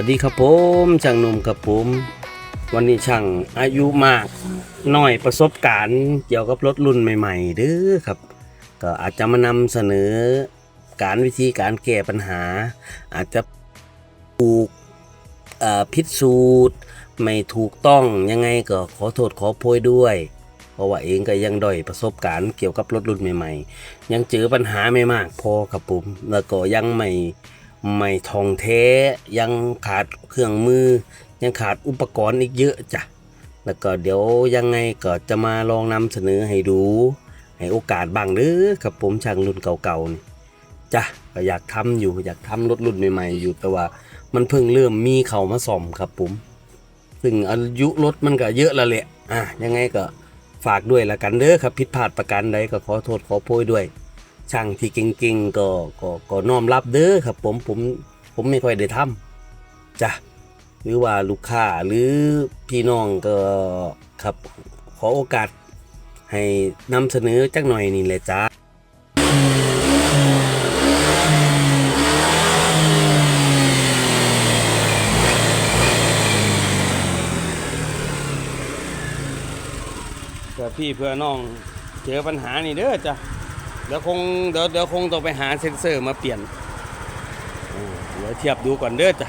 วัสดีครับผมช่างหนุ่มครับผม วันนี้ช่างอายุมากน้อยประสบการณ์ เกี่ยวกับรถรุ่นใหม่ๆเด้อครับ ก็อาจจะมานำเสนอการวิธีการแก้ปัญหา อาจจะถูกอ่อพิสูจน์ไม่ถูกต้องยังไงก็ขอโทษขอโพยด้วย เพราะว่าเองก็ยังด้อยประสบการณ์เกี่ยวกับรถรุ่นใหม่ ๆ ยังเจอปัญหาไม่มากพอครับผมแล้วก็ยังไม่ ไม่ทองแท้ยังขาดเครื่องมือ ยังขาดอุปกรณ์อีกเยอะจ้ะแล้วก็เดี๋ยวยังไงก็จะมาลองนำเสนอให้ดู ให้โอกาสบ้างเด้อครับผมช่างรุ่นเก่าๆนี่จ้ะก็อยากทำอยู่อยากทำรถรุ่นใหม่ๆอยู่แต่ว่า มันเพิ่งเริ่มมีเขามาซ่อมครับผมซึ่งอายุรถมันก็เยอะแล้วแหละอะยังไงก็ฝากด้วยละกันเด้อครับผิดพลาดประการใดก็ขอโทษขอโพยด้วย ช่างที่เก่งๆก็ก็ก็น้อมรับเด้อครับ ผมผมผมไม่ค่อยได้ทำจ้ะหรือว่าลูกค้าหรือพี่น้องก็ครับขอโอกาสให้นำเสนอจักหน่อยนี่แหละจ้าเพื่อพี่เพื่อน้องเจอปัญหานี่เด้อจ้ะ เดี๋ยวคงเดี๋ยวเดี๋ยวคงต้องไปหาเซ็นเซอร์มาเปลี่ยนเดี๋ยวเทียบดูก่อนเด้อจ้ะ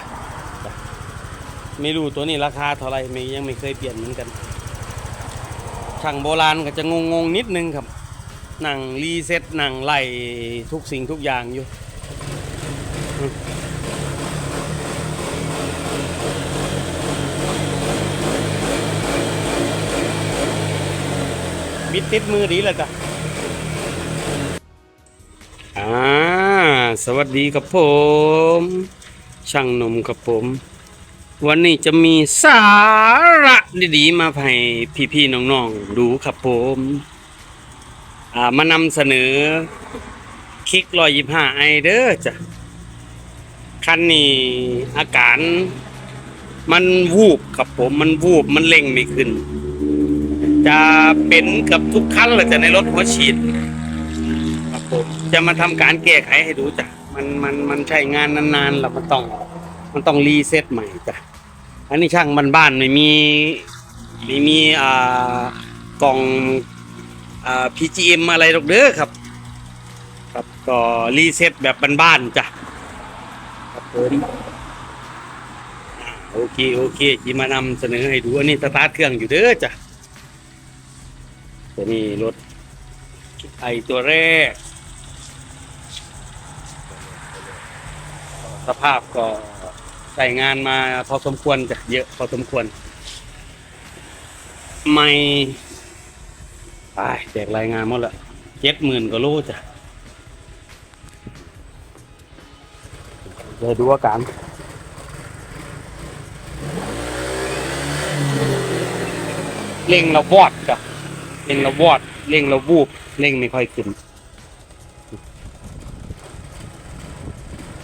ไม่รู้ตัวนี้ราคาเท่าไรไม่ยังไม่เคยเปลี่ยนเหมือนกัน ช่างโบราณก็จะงงงนิดนึงครับหนังรีเซ็ตหนังไล่ทุกสิ่งทุกอย่างอยู่มบิดติดมือดีแล้วจ้ะ อ่าสวัสดีครับผม ช่างหนมครับผม วันนี้จะมีสาระดีๆมาให้พี่ๆน้องๆดูครับผมอ่ามานำเสนอคลิกรอยยิบห้าไอเดอร์จ้ะคันนี้อาการมันวูบครับผมมันวูบมันเร่งไม่ขึ้น จะเป็นกับทุกคันเลยจะในรถหัวฉีดครับผม จะมาทำการแก้ไขให้ดูจ้ะมันมันมันใช้งานนานๆแล้วมันต้อง มันต้องรีเซ็ตใหม่จ้ะอันนี้ช่างบ้านๆไม่มีไม่มีอ่ากล่องอ่า PGM อะไรหรอกเด้อครับครับก็รีเซ็ตแบบบ้านๆจ้ะครับผมโอเคโอเคจีมานำเสนอให้ดูอันนี้สตาร์ทเครื่องอยู่เด้อจ้ะตัวนี้รถไอตัวแรก สภาพก็ใส่งานมาพอสมควรจะเยอะพอสมควร ไม่ไปแจกรายงานหมดละเจ็ดหมื่นกว่าโลจ้ะเดี๋ยวดูอาการเร่งเราวอดจ้ะเร่งเราวอดเร่งเราวูบเร่งไม่ค่อยขึ้น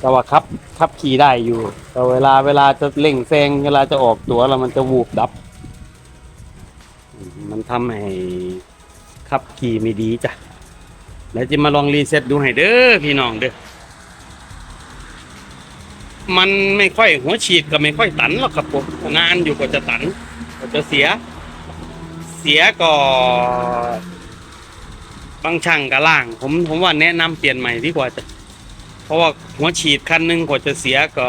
แต่ว่าครับขับขี่ได้อยู่ แต่เวลาเวลาจะเร่งแซงเวลาจะออกตัวแล้วมันจะวูบดับ มันทำให้ขับขี่ไม่ดีจ้ะแล้วจะมาลองรีเซ็ตดูให้เด้อพี่น้องเด้อมันไม่ค่อยหัวฉีดก็ไม่ค่อยตันหรอกครับผมงานอยู่ก็จะตันก็จะเสีย เสียก็บางช่างก็ล่าง ผมผมว่าแนะนำเปลี่ยนใหม่ดีกว่าจ้ะ เพราะว่าหัวฉีดคันหนึ่งกว่าจะเสียก็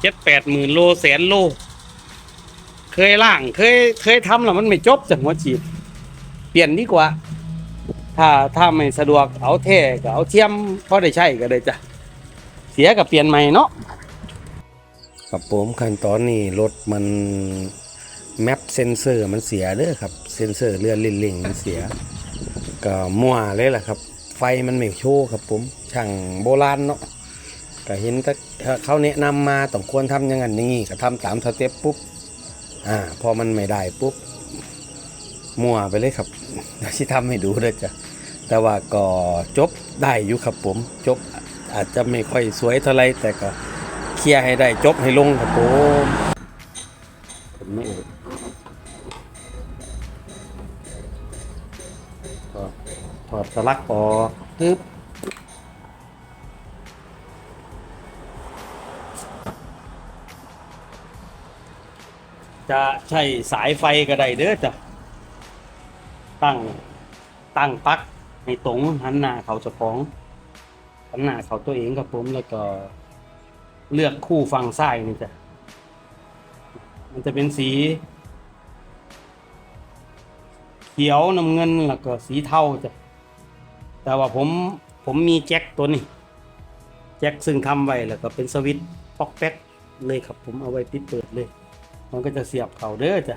เจ็ดแปดหมื่นโลแสนโล เคยล่างเคยเคยทำแล้วมันไม่จบจากหัวฉีด เปลี่ยนดีกว่า ถ้าถ้าไม่สะดวกเอาเท่ก็เอาเทียมพอได้ใช้ก็ได้จ้ะ เสียกับเปลี่ยนใหม่เนาะกับผมขั้นตอนนี้รถมันแมปเซนเซอร์มันเสียเด้อครับ เซนเซอร์เลื่อนลิ่งลิงมันเสีย ก็มั่วเลยแหละครับ ไฟมันไม่โชว์ครับผมช่างโบราณเนาะก็เห็นแต่เขาแนะนำมาต้องควรทำอย่างนั้นอย่างนี้ก็ทำตามสเต็ปปุ๊บอ่าพอมันไม่ได้ปุ๊บมั่วไปเลยครับที่ทำให้ดูเลยจ้ะแต่ว่าก็จบได้อยู่ครับผมจบอาจจะไม่ค่อยสวยเท่าไรแต่ก็เคลียร์ให้ได้จบให้ลงครับผมผมไม่ อดสลักออกปึ๊บจะใช้สายไฟก็ได้เด้อจ้ะ ตั้ง ตั้งปลั๊กให้ตรงหันหน้าเขาเจ้าของหันหน้าเขาตัวเองครับผมแล้วก็เลือกคู่ฝั่งซ้ายนี่จ้ะ มันจะเป็นสี เขียวน้ำเงินแล้วก็สีเทาจ้ะ แต่ว่าผมผมมีแจ็คตัวนี้ แจ็คซึ่งทำไว้แล้วก็เป็นสวิตช์ป๊อกแป๊กเลยครับ ผมเอาไว้ปิดเปิดเลย มันก็จะเสียบเขาเด้อจ้ะ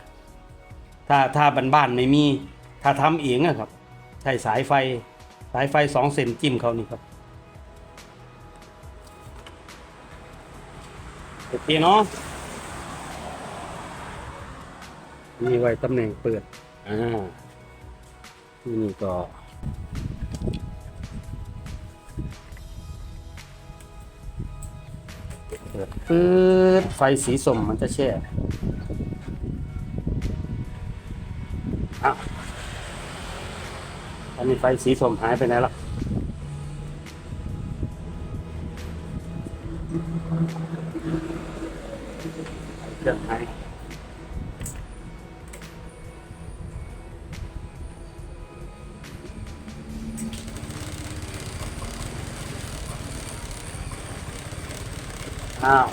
ถ้าถ้าบ้านๆไม่มี ถ้าทำเองอะครับ ใช้สายไฟสายไฟสองเซนจิ้มเขานี่ครับโอเคเนาะนี่ไว้ตำแหน่งเปิด อ่า นี่ก็ เปิดปื๊ดไฟสีส้มมันจะแช่อะอันนี้ไฟสีส้มหายไปไหนล่ะเครื่องหาย อ้าว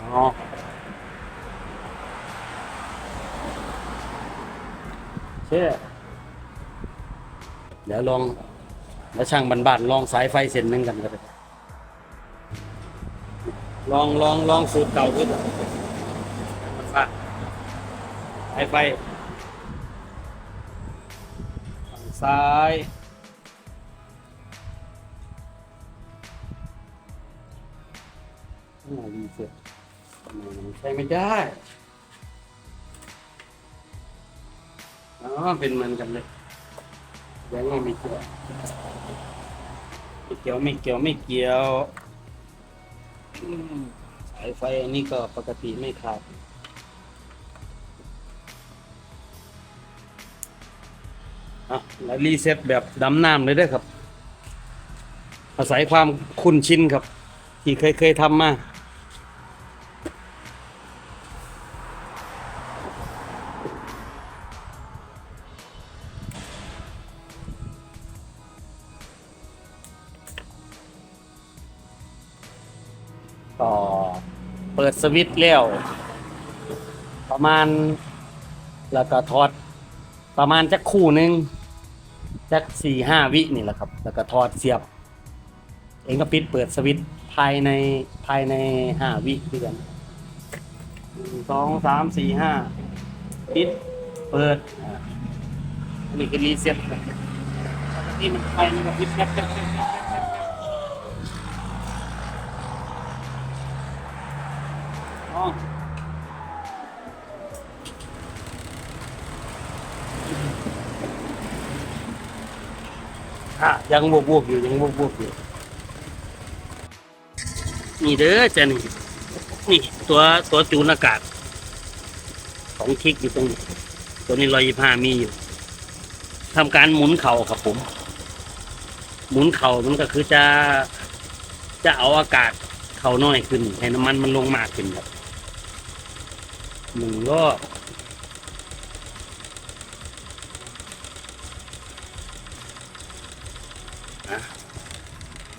อ๋อเชื่อเดี๋ยวลอง แล้วช่างบ้านลองสายไฟเส้นหนึ่งกันก็ได้ลองลองลองสูตรเก่าขึ้นมันฟ้าสาย ไฟฝั่งซ้าย โอ้ดีเสียทำไมมันใช้ไม่ได้อ๋อเป็นเหมือนกันเลยยังไม่เกี่ยวไม่เกี่ยวไม่เกี่ยวไม่เกี่ยวสายไฟอันนี้ก็ปกติไม่ขาด อะแล้วรีเซ็ตแบบดำน้ำเลยเด้ครับ อาศัยความคุ้นชินครับ ที่เคยเคยทำมาต่อเปิดสวิตช์แล้ว ประมาณ แล้วก็ทอด ประมาณจักคู่หนึ่ง จักสี่ห้าวินี่แหละครับ แล้วก็ถอดเสียบ เองก็ปิดเปิดสวิตช์ภายในภายในห้าวิเดือนหนึ่งสองสามสี่ห้าปิดเปิดอันนี้คือรีเซ็ตปกติมันไปมันก็ปิดแป๊บแป๊บแป๊บแป๊บแป๊บแป๊บ ยังบวกบวกอยู่ยังบวกบวกอยู่นี่เด้อจะนี่นี่ตัวตัวจูนอากาศของคลิกอยู่ตรงนี้ตัวนี้ร้อยยี่ห้ามีอยู่ทำการหมุนเข่าครับผม หมุนเข่ามันก็คือจะจะเอาอากาศเข่าน้อยขึ้นให้น้ำมันมันลงมากขึ้นครับหนึ่งรอบ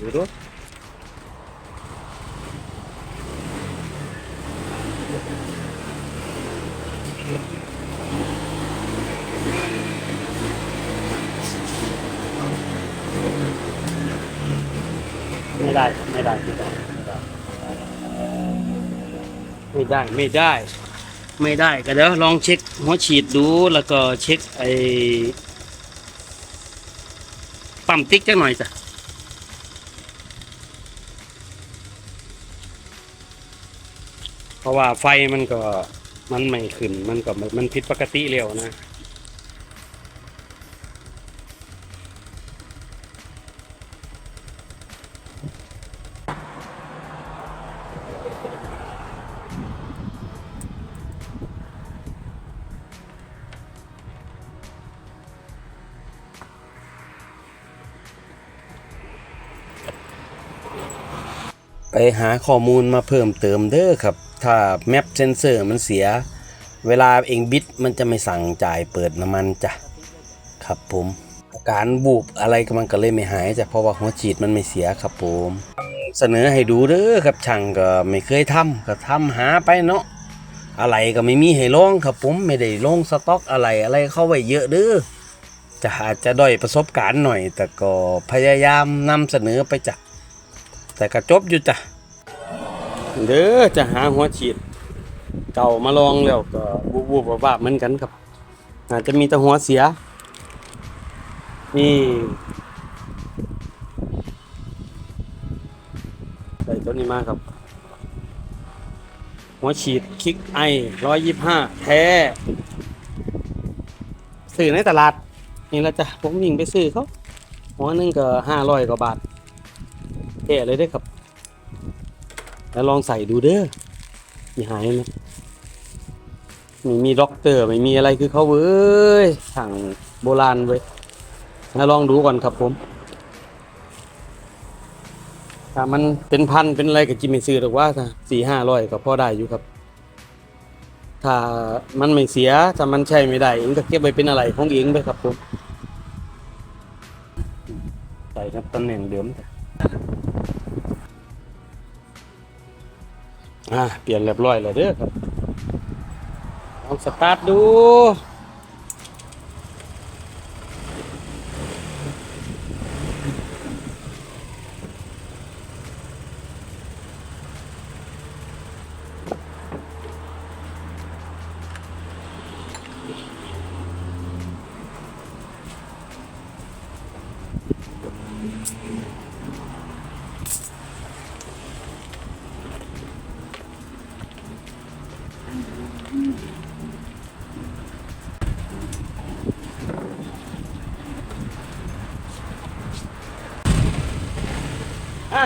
ดูดูไม่ได้ไม่ได้ไม่ได้ไม่ได้ไม่ได้ ไม่ได้ก็เดี๋ยวลองเช็คหัวฉีดดูแล้วก็เช็คไอ้ปั๊มติ๊กจักหน่อยจ้ะ เพราะว่าไฟมันก็มันไม่ขึ้นมันก็มันผิดปกติเร็วนะ ไปหาข้อมูลมาเพิ่มเติมเด้อครับ ถ้าแมปเซนเซอร์มันเสีย เวลาเองบิดมันจะไม่สั่งจ่ายเปิดน้ำมันจ้ะ ครับผมอาการบูบอะไรก็มันก็เลยไม่หายจ้ะเพราะว่าหัวฉีดมันไม่เสียครับผมเสนอให้ดูเด้อครับช่างก็ไม่เคยทำก็ทำหาไปเนาะอะไรก็ไม่มีให้ลองครับผมไม่ได้ลงสต็อกอะไรอะไรเข้าไว้เยอะเด้อจะอาจจะด้อยประสบการณ์หน่อย แต่ก็พยายามนำเสนอไปจ้ะ แต่ก็จบอยู่จ้ะเด้อจะหาหัวฉีด เก่ามาลองแล้วก็บูบบูบบ้าเหมือนกันครับ อาจจะมีแต่หัวเสีย นี่ใส่ตัวนี้มาครับ หัวฉีดคิกไอร้อยยี่ห้าแท้ซื้อในตลาด นี่ละจ้ะผมยิงไปซื้อเขาหัวหนึงก็ห้าร้อยกว่าบาท แท้เลยเด้ครับ แล้วลองใส่ดูเด้ออย่าหายนะไม่มีด็อกเตอร์ไม่มีอะไรคือเขาเว้ยสั่งโบราณเว้ยมาลองดูก่อนครับผม ถ้ามันเป็นพันเป็นอะไรกับจิมไม่ซื้อหรอกว่าสี่ห้าร้อยก็พอได้อยู่ครับ ถ้ามันไม่เสีย ถ้ามันใช้ไม่ได้เองก็เก็บไว้เป็นอะไรของเองไปครับผมใส่ครับตำแหน่งเดิมแต่ อ่าเปลี่ยนเรียบร้อยแล้วเด้อครับลองสตาร์ทดู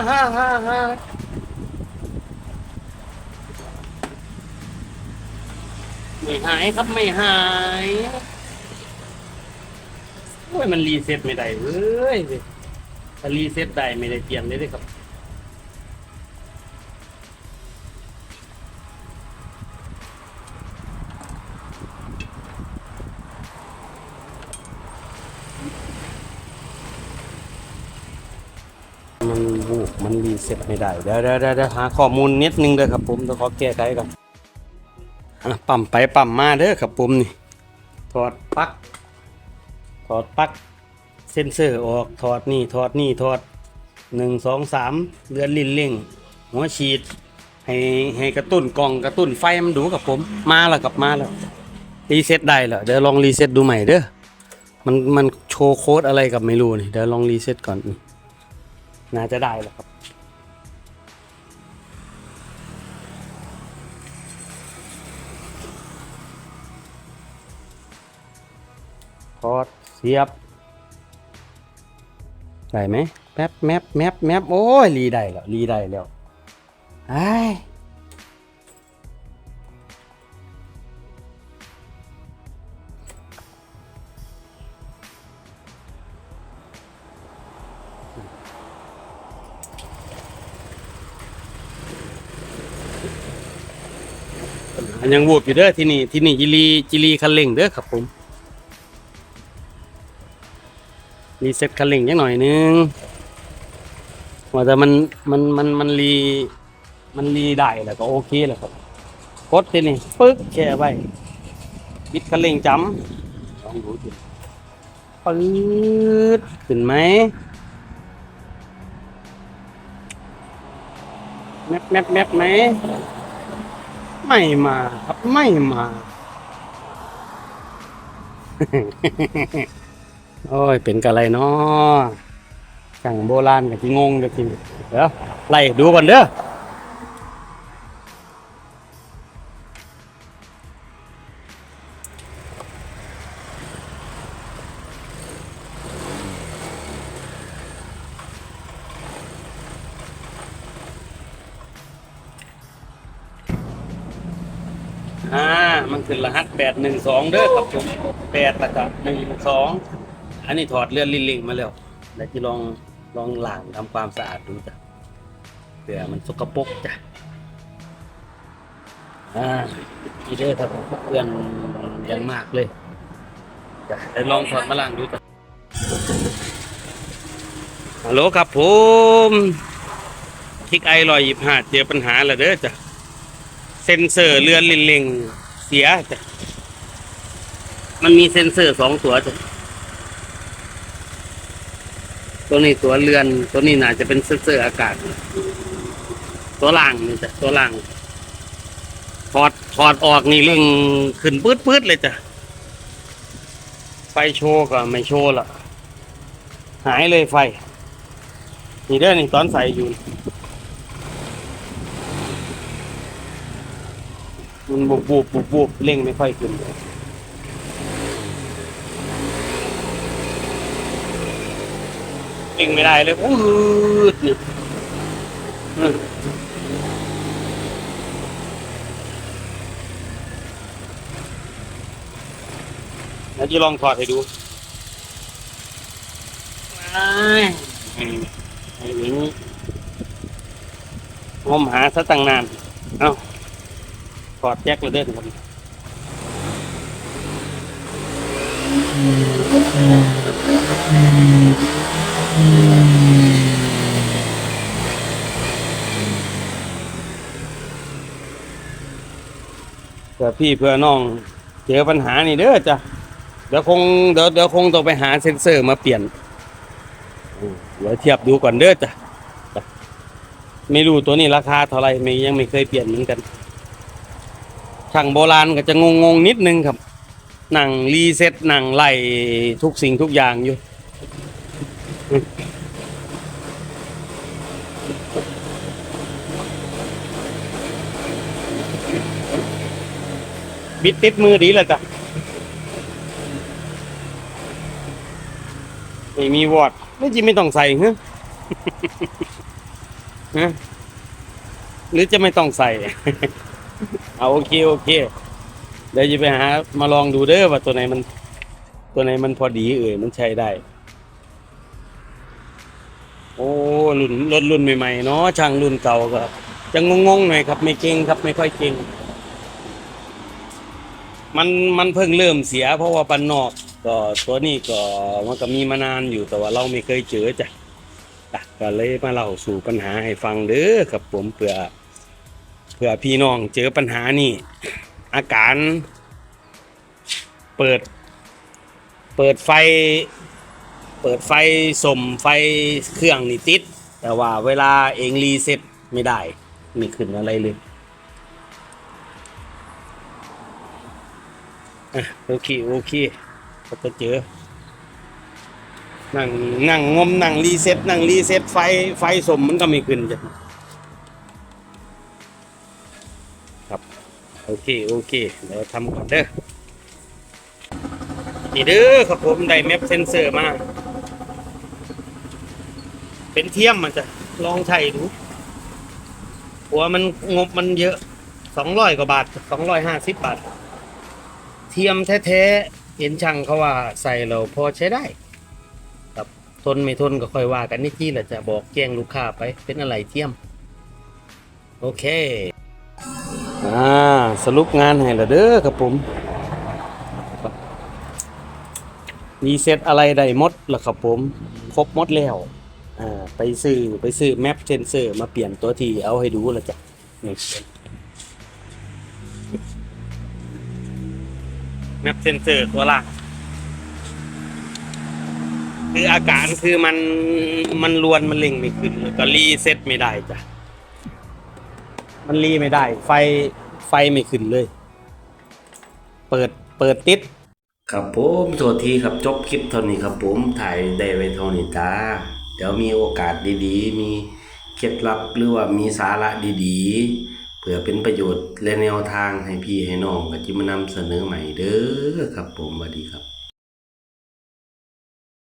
ฮ่าฮ่าฮ่าไม่หายครับไม่หายโอ้ยมันรีเซ็ตไม่ได้เว้ยถ้ารีเซ็ตได้ไม่ได้เปลี่ยนเลยเด้ครับ มันวู บมันรีเซ็ตไม่ได้เดี๋ยวเดี๋ยวเดี๋ยวหาข้อมูลนิดนึงเด้อครับผมต้องขอแก้ไขก่อนปั๊มไปปั๊มมาเด้อครับผมนี่ถอดปลั๊กถอดปลั๊กเซ็นเซอร์ออกถอดนี่ถอดนี่ถอดหนึ่งสองสามเดือนลิ้นเร่งหัวฉีด ให้ให้กระตุ้นกล่องกระตุ้นไฟมันดูกับผม มาแล้วกับมาแล้วรีเซ็ตได้เหรอเดี๋ยวลองรีเซ็ตดูใหม่เด้อมันมันโชว์โค้ดอะไรกับไม่รู้นี่เดี๋ยวลองรีเซ็ตก่อนนี่น่าจะได้แล้วครับ ทอดเสียบได้ไหมแป๊บแมปแมปแมปโอ้ยรีได้แล้วรีได้แล้วไอ้ายอันยังวูบอยู่เด้อที่นี่ที่นี่จิรีจิรีคันเร่งเด้อครับผม รีเซ็ตคันเร่งยังหน่อยนึงว่าแต่มันมันมันมันรีมันรีได้แล้วก็โอเคแล้วครับกดทีนี่ปึ๊กแช่ไว้ปิดคันเร่งจำลองดูดิปื๊ดขึ้นไหมแมปแมปแมปไหมไม่มาครับไม่มา โอ้ย เป็นกะไรเนาะจังโบราณกับที่งงกับที่เดี๋ยวไล่ดูก่อนเด้ออ่า มันคือรหัสแปดหนึ่งสองเด้อครับผมแปดแล้วก็หนึ่งสอง อันนี้ถอดเลื่อนลิงลิงมาแล้วแล้วจะลองลองล้างทำความสะอาดดูจ้ะเผื่อมันสกปรกจ้ะอ่าอีเดอร์ครับเพื่อนยังมากเลยจ้ะเดี๋ยวลองถอดมาล้างดูจ้ะฮัลโหลครับผมคลิกไอลอยหยิบหาเจอปัญหาแล้วเด้อจ้ะเซ็นเซอร์เรือนลินเลงเสียจ้ะมันมีเซ็นเซอร์สองตัวจ้ะ ตัวนี้ตัวเรือน ตัวนี้น่าจะเป็นเซ็นเซออากาศ ตัวล่างนี่จ้ะตัวล่าง ถอดถอดออกนี่เร่งขึ้นปื๊ดปื๊ดเลยจ้ะไฟโชว์ก็ไม่โชว์ละหายเลยไฟ นี่เด้อนี่ตอนใส่อยู่มันบุบบุบบุบบุบเร่งไม่ค่อยขึ้น วิ่งไม่ได้เลยอู้ดนี่อืมแล้วจะลองถอดให้ดูไม่ไอ้หญิงงมหาซะตั้งนาน เอ้าถอดแจ็คเลยเด้อทุกคน เพื่อพี่เพื่อน้องเจอปัญหานี่เด้อจ้ะเดี๋ยวคงเดี๋ยวเดี๋ยวคงต้องไปหาเซ็นเซอร์มาเปลี่ยนอืมเดี๋ยวเทียบดูก่อนเด้อจ้ะไม่รู้ตัวนี้ราคาเท่าไรไม่ยังไม่เคยเปลี่ยนเหมือนกันช่างโบราณก็จะงงงนิดนึงครับหนังรีเซ็ตหนังไล่ทุกสิ่งทุกอย่างอยู่ บิดติดมือดีเลยจ้ะไม่มีวอดไม่จีไม่ต้องใส่ฮะฮะหรือจะไม่ต้องใส่ เอาโอเคโอเค เดี๋ยวจะไปหา มาลองดูเด้อว่าตัวไหนมัน ตัวไหนมันพอดีเอ่ยมันใช้ได้ โอ้รุ่นรถรุ่นใหม่ๆเนาะช่างรุ่นเก่าก็จะงงๆหน่อยครับ ไม่เก่งครับไม่ค่อยเก่ง มันมันเพิ่งเริ่มเสีย เพราะว่าปันนอกก็ตัวนี้ก็มันก็มีมานานอยู่แต่ว่าเราไม่เคยเจอจ้ะอะก็เลยมาเล่าสู่ปัญหาให้ฟังเด้อครับผมเพื่อเพื่อพี่น้องเจอปัญหานี่ อาการ เปิด เปิดไฟ เปิดไฟสมไฟเครื่องนี่ติด แต่ว่าเวลาเองรีเซ็ตไม่ได้ ไม่ขึ้นอะไรเลย อะโอเคโอเคก็จะเจอ นั่งนั่งงมนั่งรีเซ็ตนั่งรีเซ็ตไฟไฟสมมันก็ไม่ขึ้นจ้ะครับโอเคโอเคเดี๋ยวทำก่อนเด้อนี่เด้อครับผมได้แมปเซนเซอร์มาเป็นเทียมมันจะลองใช้ดูหัวมันงบมันเยอะสองร้อยกว่าบาทสองร้อยห้าสิบบาท ทียมแท้ๆเห็นช่างเขาว่าใส่เราพอใช้ได้ครับทนไม่ทนก็ค่อยว่ากันนี่ที่แหละจะบอกแจ้งลูกค้าไปเป็นอะไรเทียม โอเคอ่าสรุปงานให้ละเด้อครับผมรีเซ็ตอะไรได้หมดล้วครับผมครบหมดแล้วอ่าไปซื้อไปซื้อแมปเซนเซอร์มาเปลี่ยนตัวที่เอาให้ดูล้วจ้ะนี่ แมปเซนเซอร์ตัวล่างคืออาการคือมันมันลวนมันเล็งไม่ขึ้นแล้วก็รีเซ็ตไม่ได้จ้ะ มันรีไม่ได้ ไฟไฟไม่ขึ้นเลย เปิดเปิดติด ครับผมโทษทีครับจบคลิปเท่านี้ครับผมถ่ายได้ไว้เท่านี้จ้าเดี๋ยวมีโอกาสดีๆ มีเคล็ดลับหรือว่ามีสาระดีๆ พื่อเป็นประโยชน์และแนวทางให้พี่ให้น้องก็จิมานำเสนอใหม่เด้อครับผมสวัสดีครับ